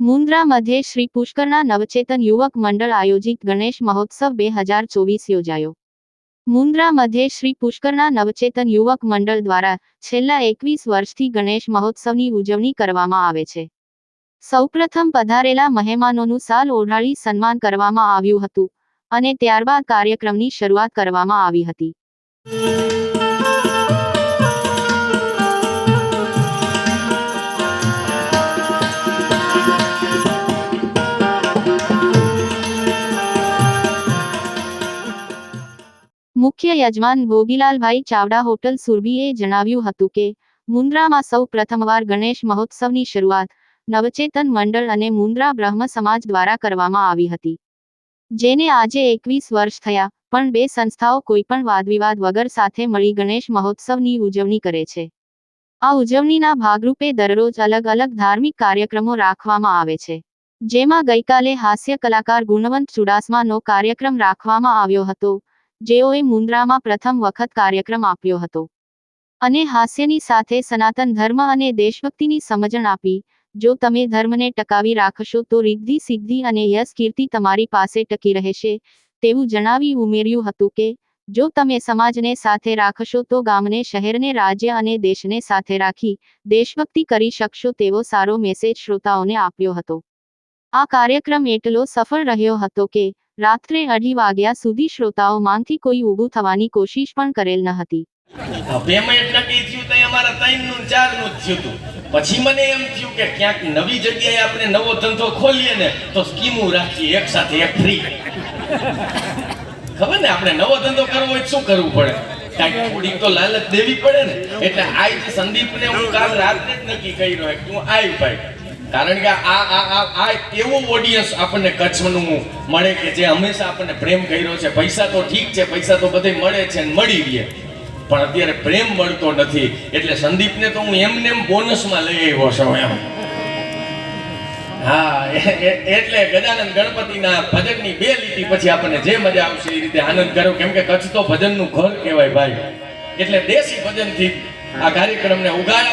મુન્દ્રા મધ્યે શ્રી પુષ્કરના નવચેતન યુવક મંડળ આયોજિત ગણેશ મહોત્સવ બે હજાર ચોવીસ યોજાયો. મુન્દ્રા મધ્યે શ્રી પુષ્કરના નવચેતન યુવક મંડળ દ્વારા છેલ્લા એકવીસ વર્ષથી ગણેશ મહોત્સવની ઉજવણી કરવામાં આવે છે. સૌપ્રથમ પધારેલા મહેમાનોનું સાલ ઓઢાળી સન્માન કરવામાં આવ્યું હતું. અને ત્યારબાદ કાર્યક્રમની શરૂઆત કરવામાં આવી હતી. મુખ્ય યજમાન ભોગીલાલભાઈ ચાવડા હોટલ સુરભીએ જણાવ્યું હતું કે, મુન્દ્રામાં સૌ પ્રથમવાર ગણેશ મહોત્સવની શરૂઆત નવચેતન મંડળ અને મુન્દ્રા બ્રહ્મ સમાજ દ્વારા કરવામાં આવી હતી. જેને આજે એકવીસ વર્ષ થયા, પણ બે સંસ્થાઓ કોઈપણ વાદવિવાદ વગર સાથે મળી ગણેશ મહોત્સવની ઉજવણી કરે છે. આ ઉજવણીના ભાગરૂપે દરરોજ અલગ અલગ ધાર્મિક કાર્યક્રમો રાખવામાં આવે છે. જેમાં ગઈકાલે હાસ્ય કલાકાર ગુણવંત ચુડાસમાનો કાર્યક્રમ રાખવામાં આવ્યો હતો, જેઓએ મુન્દ્રામાં પ્રથમ વખત કાર્યક્રમ આપ્યો હતો. અને હાસ્યની સાથે સનાતન ધર્મ અને દેશભક્તિની સમજણ આપી જો તમે ધર્મને ટકાવી રાખશો તો રિદ્ધિ, સિદ્ધિ અને યશ કીર્તિ તમારી પાસે ટકી રહેશે. તેવું જણાવી ઉમેર્યું હતું કે, જો તમે સમાજને સાથે રાખશો તો ગામને, શહેરને, રાજ્ય અને દેશને સાથે રાખી દેશભક્તિ કરી શકશો તેવો સારો મેસેજ શ્રોતાઓને આપ્યો હતો. આ કાર્યક્રમ એટલો સફળ રહ્યો હતો કે, રાત્રે અઢી વાગ્યા સુધી શ્રોતાઓ માંથી કોઈ ઊભું થવાની કોશિશ પણ કરેલ ન હતી. અમારા ત્રણનું ચારનું થયું હતું. પછી મને એમ થયું કે ક્યાંક નવી જગ્યાએ આપણે નવો ધંધો ખોલીએ ને, તો સ્કીમો રાખીએ, એક સાથે એક ફ્રી ખબર ને, આપણે નવો ધંધો કરવો હોય શું કરવું પડે? કાંઈક થોડીક તો લાલચ દેવી પડે ને. એટલે આજ સંદીપને હું કાલ રાત્રે જ નક્કી કર્યો રહ્યો તું આવ ભાઈ. કારણ કે આ આ આ આ એવું ઓડિયન્સ આપણને કચ્છનું મળે કે જે હંમેશા આપણને પ્રેમ કર્યો છે. પૈસા તો ઠીક છે, પૈસા તો બધે મળે છે ને મળી રહે. પણ અત્યારે પ્રેમ મળતો નથી. એટલે સંદીપને તો હું એમને એમ બોનસમાં લઈ આવ્યો છું એમ. હા એટલે ગજાનંદ ગણપતિના ભજનની બે લીટી પછી આપણને જે મજા આવશે એ રીતે આનંદ કરો કેમ કે કચ્છ તો ભજનનું ઘર કહેવાય ભાઈ. એટલે દેશી ભજનથી આ કાર્યક્રમને ઉગાડ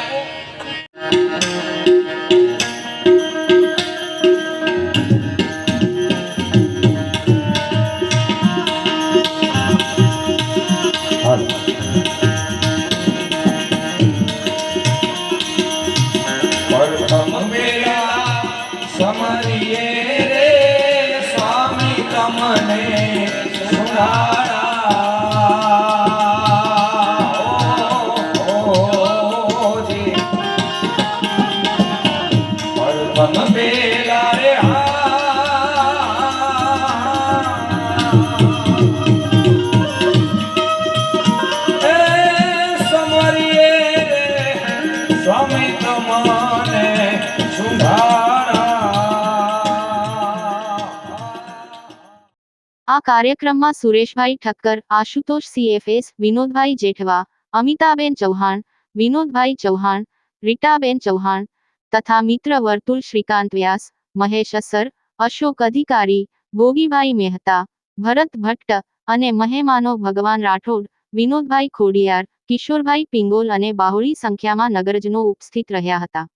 આ કાર્યક્રમમાં સુરેશભાઈ ઠક્કર આશુતોષ સીએફએસ વિનોદભાઈ જેઠવા અમિતાબેન ચૌહાણ વિનોદભાઈ ચૌહાણ રીટાબેન ચૌહાણ તથા મિત્ર વર્તુળ શ્રીકાંત વ્યાસ, મહેશ અસર, અશોક અધિકારી, ભોગીભાઈ મહેતા, ભરત ભટ્ટ અને મહેમાનો ભગવાન રાઠોડ, વિનોદભાઈ ખોડિયાર, કિશોરભાઈ પિંગોલ અને બાહોળી સંખ્યામાં નગરજનો ઉપસ્થિત રહ્યા હતા.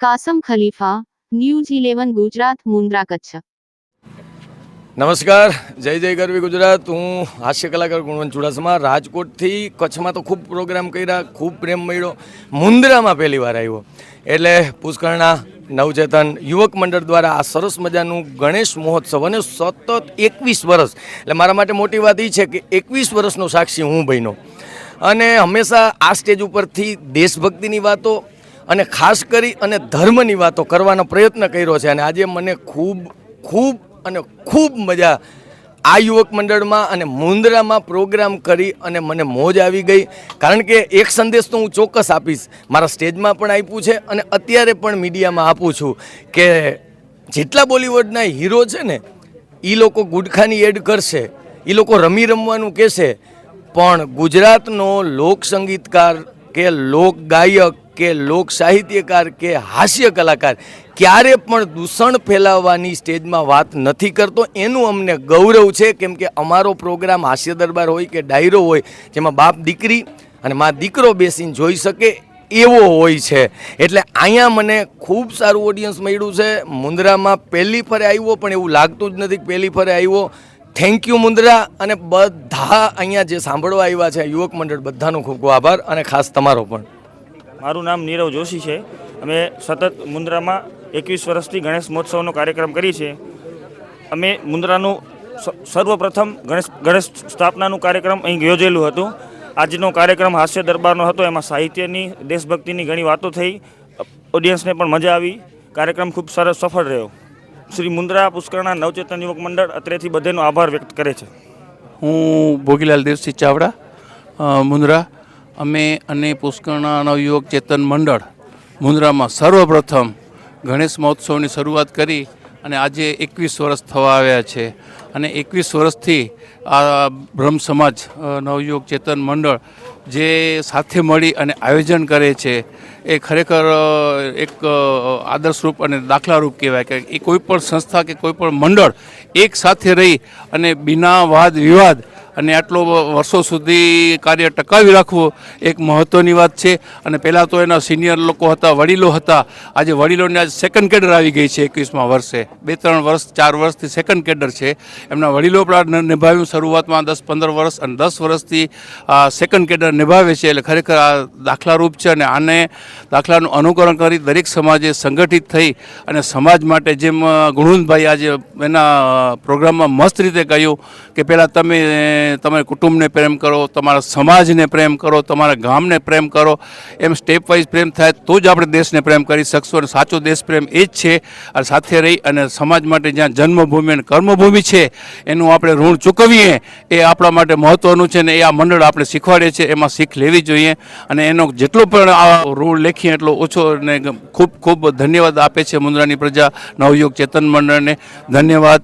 Kasam Khalifa, news eleven Gujarat, Mundra Kutch. નમસ્કાર, જય જય ગરવી ગુજરાત. હું હાસ્ય કલાકાર ગુણવંત ચુડાસમા. રાજકોટથી કચ્છમાં તો ખૂબ પ્રોગ્રામ કર્યા, ખૂબ પ્રેમ મળ્યો. મુન્દ્રામાં પહેલી વાર આવ્યો. એટલે પુષ્કરણા નવચેતન યુવક મંડળ દ્વારા આ સરસ મજાનું ગણેશ મહોત્સવ અને સતત એકવીસ વર્ષ. એટલે મારા માટે મોટી વાત એ છે કે એકવીસ વર્ષનો સાક્ષી હું બન્યો. અને હંમેશા આ સ્ટેજ ઉપરથી દેશભક્તિની વાતો અને ખાસ કરી અને ધર્મની વાતો કરવાનો પ્રયત્ન કર્યો છે. અને આજે મને ખૂબ ખૂબ અને ખૂબ મજા આ યુવક મંડળમાં અને મુંદ્રામાં પ્રોગ્રામ કરી અને મને મોજ આવી ગઈ. કારણ કે એક સંદેશ તો હું ચોક્કસ આપીશ. મારા સ્ટેજમાં પણ આપ્યું છે અને અત્યારે પણ મીડિયામાં આપું છું કે જેટલા બોલિવૂડના હીરો છે ને એ લોકો ગુટખાની એડ કરશે એ લોકો રમી રમવાનું કહેશે. પણ ગુજરાતનો લોક સંગીતકાર કે લોક ગાયક કે લોક સાહિત્યકાર કે હાસ્ય કલાકાર ક્યારે પણ દૂષણ ફેલાવવાની સ્ટેજમાં વાત નથી કરતો. એનું અમને ગૌરવ છે, કેમ કે અમારો પ્રોગ્રામ હાસ્ય દરબાર હોય કે ડાયરો હોય, જેમાં બાપ દીકરી અને મા દીકરો બેસીને જોઈ શકે એવો હોય છે. એટલે અહીંયા મને ખૂબ સારું ઓડિયન્સ મળ્યું છે. મુંદ્રામાં પહેલી ફરે આવ્યો, પણ એવું લાગતું જ નથી પહેલી ફરે આવ્યો. Thank you Mundra. અને બધા અહીંયા જે સાંભળવા આવ્યા છે, યુવક મંડળ, બધાનો ખૂબ ખૂબ આભાર અને ખાસ તમારો પણ. મારું નામ નીરવ જોશી છે. અમે સતત મુન્દ્રામાં એકવીસ વર્ષથી ગણેશ મહોત્સવનો કાર્યક્રમ કરીએ છીએ. અમે મુન્દ્રાનું સર્વપ્રથમ ગણેશ ગણેશ સ્થાપનાનું કાર્યક્રમ અહીં યોજેલું હતું. આજનો કાર્યક્રમ હાસ્ય દરબારનો હતો, એમાં સાહિત્યની, દેશભક્તિની ઘણી વાતો થઈ. ઓડિયન્સને પણ મજા આવી. કાર્યક્રમ ખૂબ સરસ સફળ રહ્યો. શ્રી મુન્દ્રા પુષ્કરના નવચેતન યુવક મંડળ અત્રેથી બધેનો આભાર વ્યક્ત કરે છે. હું ભોગીલાલ દેવસિંહ ચાવડા મુન્દ્રા. અમે અને પુષ્કરણા નવયુવક ચેતન મંડળ મુન્દ્રામાં સર્વપ્રથમ ગણેશ મહોત્સવની શરૂઆત કરી અને આજે એકવીસ વર્ષ થવા આવ્યા છે. અને એકવીસ વર્ષથી આ બ્રહ્મ સમાજ નવયુવક ચેતન મંડળ જે સાથે મળી અને આયોજન કરે છે, એ ખરેખર એક આદર્શરૂપ અને દાખલારૂપ કહેવાય કે એ કોઈ પણ સંસ્થા કે કોઈ પણ મંડળ એક સાથે રહી અને બિના વાદ વિવાદ અને આટલો વર્ષો સુધી કાર્ય ટકાવી રાખવું એક મહત્ત્વની વાત છે. અને પહેલાં તો એના સિનિયર લોકો હતા, વડીલો હતા. આજે વડીલોને આજે સેકન્ડ કેડર આવી ગઈ છે એકવીસમાં વર્ષે. બે ત્રણ વર્ષ, ચાર વર્ષથી સેકન્ડ કેડર છે. એમના વડીલો પણ નિભાવ્યું. શરૂઆતમાં દસ પંદર વર્ષ અને દસ વર્ષથી સેકન્ડ કેડર નિભાવે છે. એટલે ખરેખર આ દાખલારૂપ છે અને આને દાખલાનું અનુકરણ કરી દરેક સમાજે સંગઠિત થઈ અને સમાજ માટે જેમ ગુણવંતભાઈ આજે એના પ્રોગ્રામમાં મસ્ત રીતે કહ્યું કે પહેલાં તમે તમારા કુટુંબને પ્રેમ કરો, તમારા સમાજને પ્રેમ કરો, તમારા ગામને પ્રેમ કરો, એમ સ્ટેપ વાઇઝ પ્રેમ થાય તો જ આપણે દેશને પ્રેમ કરી શકશું અને સાચો દેશ પ્રેમ એ જ છે. અને સાથે રહી અને સમાજ માટે જ્યાં જન્મભૂમિ અને કર્મભૂમિ છે, એનું આપણે ઋણ ચૂકવીએ, એ આપણા માટે મહત્ત્વનું છે ને એ આ મંડળ આપણે શીખવાડે છે, એમાં શીખ લેવી જોઈએ. અને એનો જેટલો પણ આ ઋણ લેખીએ, એટલો ઓછો ને ખૂબ ખૂબ ધન્યવાદ આપે છે મુન્દ્રાની પ્રજા, નવયુગ ચેતન મંડળને. ધન્યવાદ.